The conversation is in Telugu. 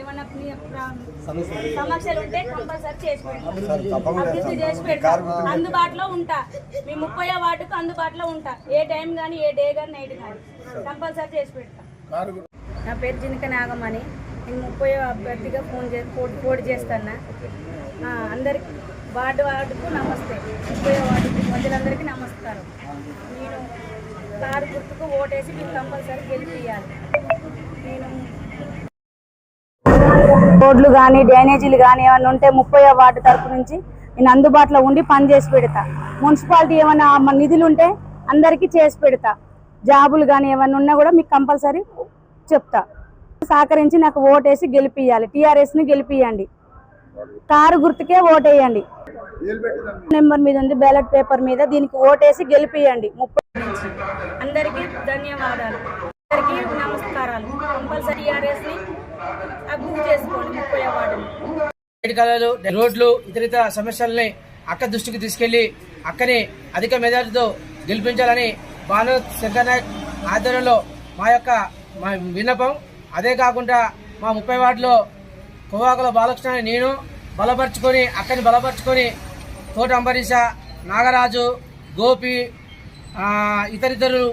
ఏమన్నా సమస్యలు ఉంటే కంపల్సరీ చేసి పెడతాం అభివృద్ధి చేసి పెడతాం. అందుబాటులో ఉంటా. మీ ముప్పై వార్డుకు అందుబాటులో ఉంటా. ఏ టైం కానీ ఏ డే కానీ నైట్ కానీ కంపల్సరీ చేసి పెడతా. నా పేరు జినక నాగమణి నేను ముప్పై అభ్యర్థిగా ఫోన్ చే పోటీ చేస్తాను అందరికి వార్డు వార్డుకు నమస్తే. ముప్పై వార్డుకు ప్రజలందరికీ నమస్కారం. నేను కారు గుర్తుకు ఓటేసి మీకు కంపల్సరీ గెలిపియాలి నేను రోడ్లు కానీ డ్యానేజీలు కానీ ఏమైనా ఉంటే ముప్పై వార్డు తరపు నుంచి నేను అందుబాటులో ఉండి పని చేసి పెడతా. మున్సిపాలిటీ ఏమైనా నిధులు ఉంటే అందరికీ చేసి పెడతా. జాబులు కానీ ఏమైనా ఉన్నా కూడా మీకు కంపల్సరీ చెప్తా. సహకరించి నాకు ఓటేసి గెలిపియాలి టీఆర్ఎస్ని గెలిపియండి కారు గుర్తుకే ఓటేయండి. నెంబర్ మీద ఉంది బ్యాలెట్ పేపర్ మీద దీనికి ఓటేసి గెలిపియండి ముప్పై నుంచి అందరికీ ధన్యవాదాలు. అందరికీ నమస్కారాలు. కంపల్సరీ టీఆర్ఎస్ని అభివృద్ధి చేసుకోండి. కళలు రోడ్లు ఇతరితర సమస్యల్ని అక్క దృష్టికి తీసుకెళ్ళి అక్కని అధిక మెజార్టీతో గెలిపించాలని భాను శంకర్ నాయక్ ఆధ్వర్యంలో మా యొక్క మా విన్నపం. అదే కాకుండా మా ముప్పై వార్డులో కోవాకుల బాలకృష్ణ నేను బలపరుచుకొని అక్కని బలపరుచుకొని తోట అంబరీష నాగరాజు గోపి ఇతరితరులు